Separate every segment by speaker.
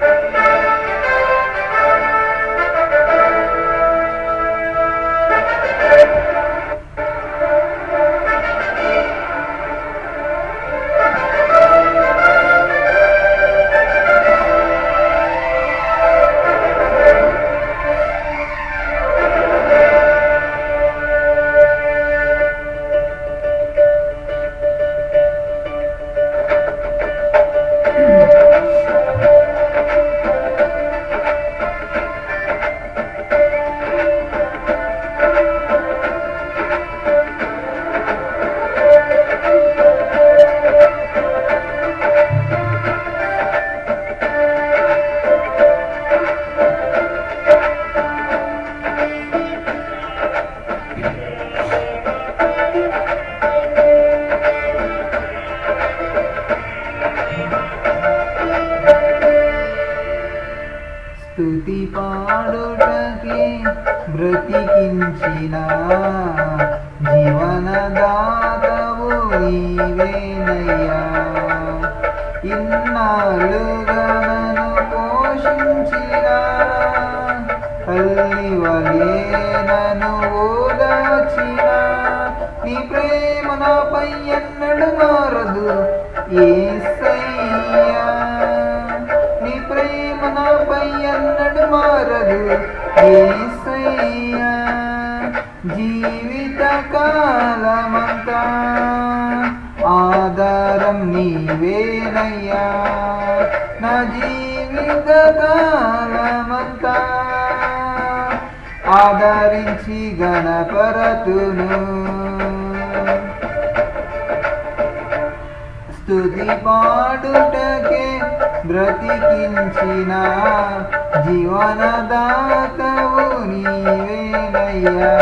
Speaker 1: Thank you. బ్రతికించిన జీవనదాతవు నీవేనయ్యా. ఇన్నాళ్ళుగా నన్ను పోషించిన తల్లి వలే నన్ను ఓదాచిన నీ ప్రేమ నాపై ఎన్నడు మారదు. ఏసయ్యా నీ ఎన్నడు మారదు ఏసయ్యా జీవిత కాలమంతా ఆధారం నీవేనయ్యా. నా జీవిత కాలమంతా ఆదరించి గణపరతును స్తుతి పాడుటకే బ్రతికించిన జీవనదాతవు నీవేనయ్యా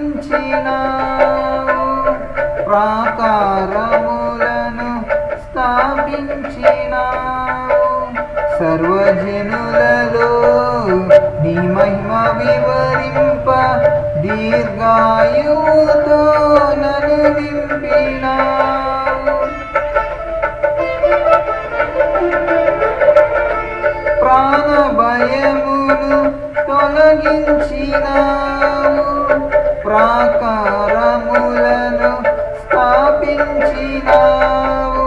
Speaker 1: తొలగించినావు ప్రాకారములను స్థాపించినావు సర్వజనులలో నీ మహిమ వివరింప దీర్ఘాయుతో నను నింపినావు ప్రాణ భయమును తొలగించినా. ప్రాకారములను స్థాపించినావు.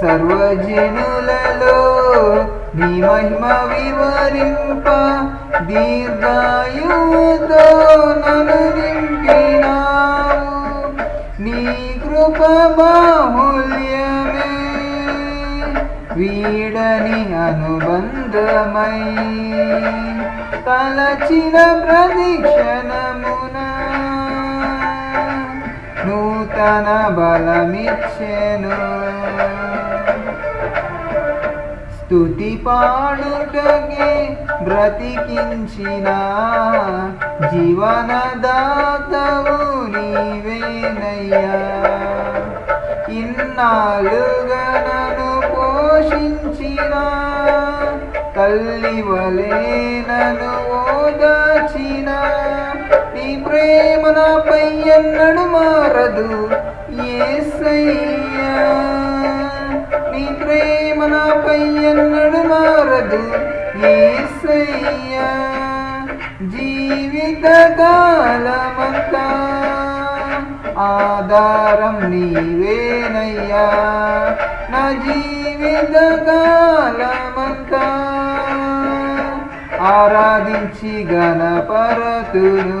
Speaker 1: సర్వజనులలో నీ మహిమ వివరింప దీర్ఘాయుతో నను నింపినావు. నీ కృప బాహుల్యమే. వీడని అనుబంధమై తలచిన ప్రదీక్షణము నూతన బలమిచ్చెను. స్థుతి పాడుటకే బ్రతికించిన జీవనదాతవు నీవేనయ్యా. ఇన్నాళ్ళుగా నన్ను పోషించిన తల్లి వలే నన్ను ప్రేమ నాపై ఎన్నడు మారదు ఏసయ్యా నీ ప్రేమ నాపై ఎన్నడు మారదు ఏసయ్యా జీవిత కాలమంతా ఆధారం నీవేనయ్యా. నా జీవిత కాలమంతా ఆరాధించి గణపరతును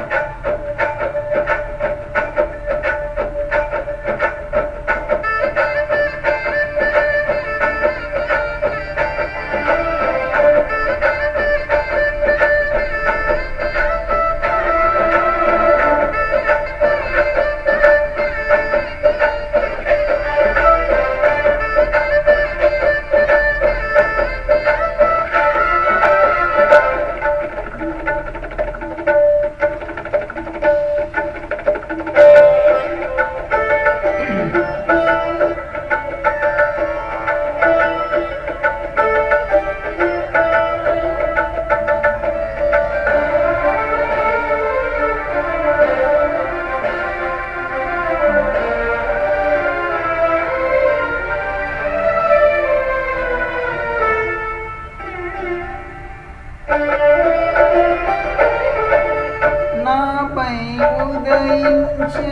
Speaker 1: ఉదయించే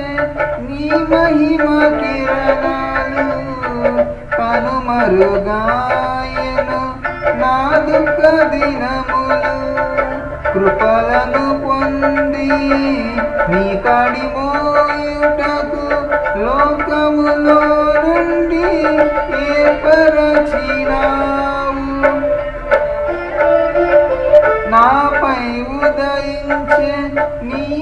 Speaker 1: నీ మహిమ కిరణాలు కనుమరుగాయను నా దుఃఖ దినములు కృపలను పొంది నీ కడిమోయుటకు లోకములో నుండి ఏర్పరచినావు. నాపై ఉదయం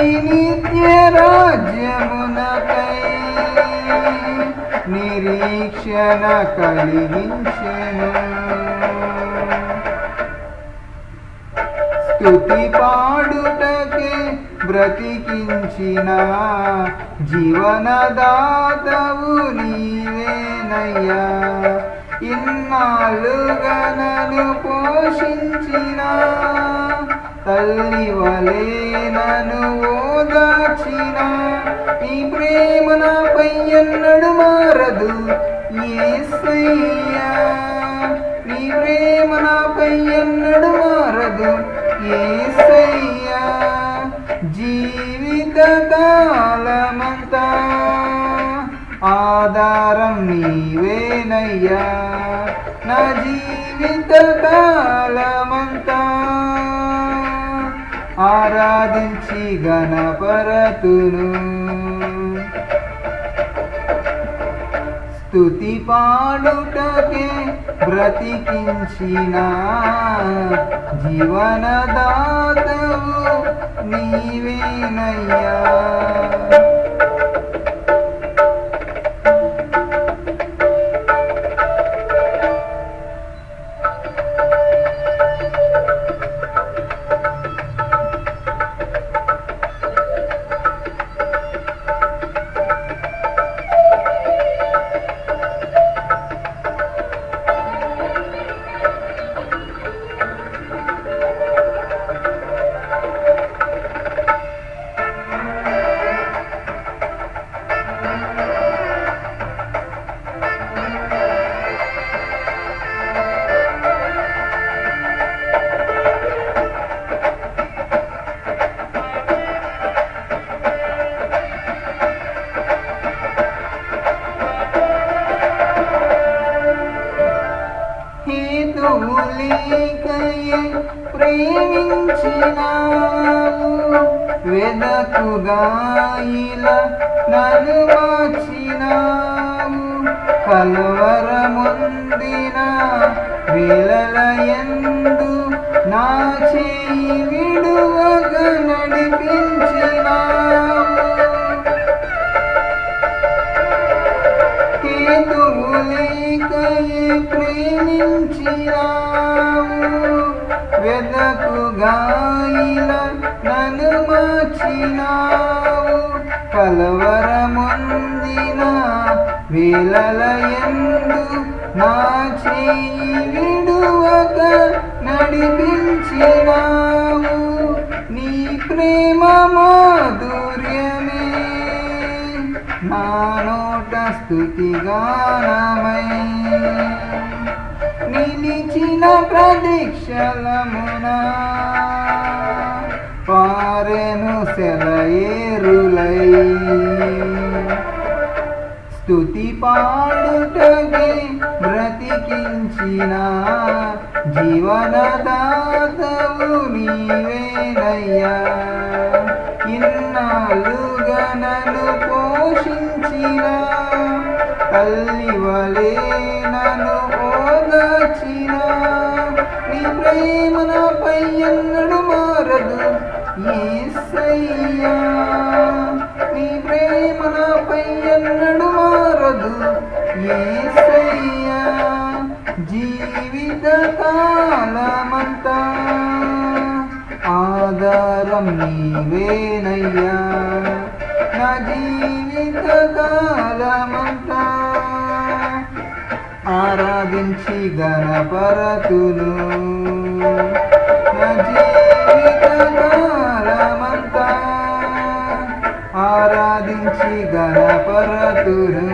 Speaker 1: నిత్య రాజ్యమునకై నిరీక్షణ కలిగించెను. స్థుతి పాడుటకే బ్రతికించిన జీవనదాతవు నీవేనయ్యా. ఇన్నాళ్ళు నన్ను పోషించినా తల్లి వలే నను ఓదాచిన నీ ప్రేమ నాపై ఎన్నడు మారదు. ఏసయ్యా నీ ప్రేమ నాపై ఎన్నడు మారదు. ఏసయ్యా జీవిత కాలమంతా ఆధారం నీవేనయ్యా. నా జీవిత కాలమంతా ఆరాధించి గణపరతును స్తుతి పాడుటకే బ్రతికించిన జీవనదాతవు నీవేనయ్యా. కలుగాయిల నన్ను మార్చినావు. కలవరముందిన వేళల ఎందు నా చేయి విడువగ నడిపించినావు. హేతువు లేకయే ప్రేమించినావు వెదకుగాయిల నన్ను మార్చినావు కలవరముందిన వేలలయందు నా చేయి విడువక నడిపించినావు. నీ ప్రేమ మాధుర్యమే నా నోట స్థుతిగానమై. నిలిచిన ప్రదీక్షలమున పారెను సెలయేరులై స్తుతి పాడుటకి బ్రతికించిన జీవనదాతవు నీవేనయ్యా. ఇన్నాళ్ళుగా నన్ను పోషించిన తల్లి వలే కాలమంతా ఆధారం నీవేనయ్యా. నా జీవిత కాలమంతా ఆరాధించి గణపరతులు నా జీవిత కాలమంతా ఆరాధించి గణపరతులు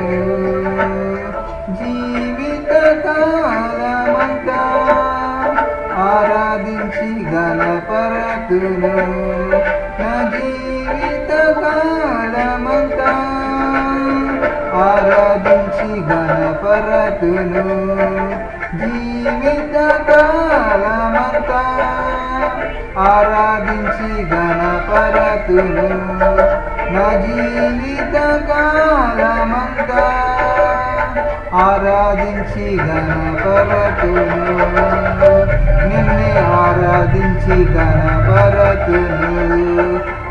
Speaker 1: గణపరతును నా జీవిత కాలమంతా ఆరాధించి గణపరతును జీవిత కాలమంతా ఆరాధించి గణపరతును నా జీవిత కాలమంతా. ఆరాధించి గణపరతును నిన్నే ఆరాధించి గణపరతును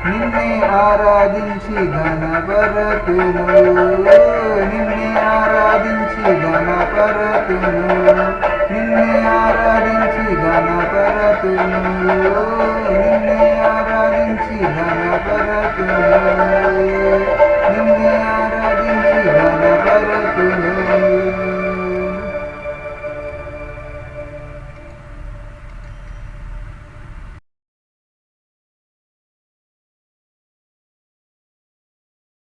Speaker 1: నిన్నే ఆరాధించి గణపరతును నిన్నే ఆరాధించి గణపరతును నిన్నే ఆరాధించి గణపరతును నిన్నే ఆరాధించి గణపరతును నిన్నే ಧನ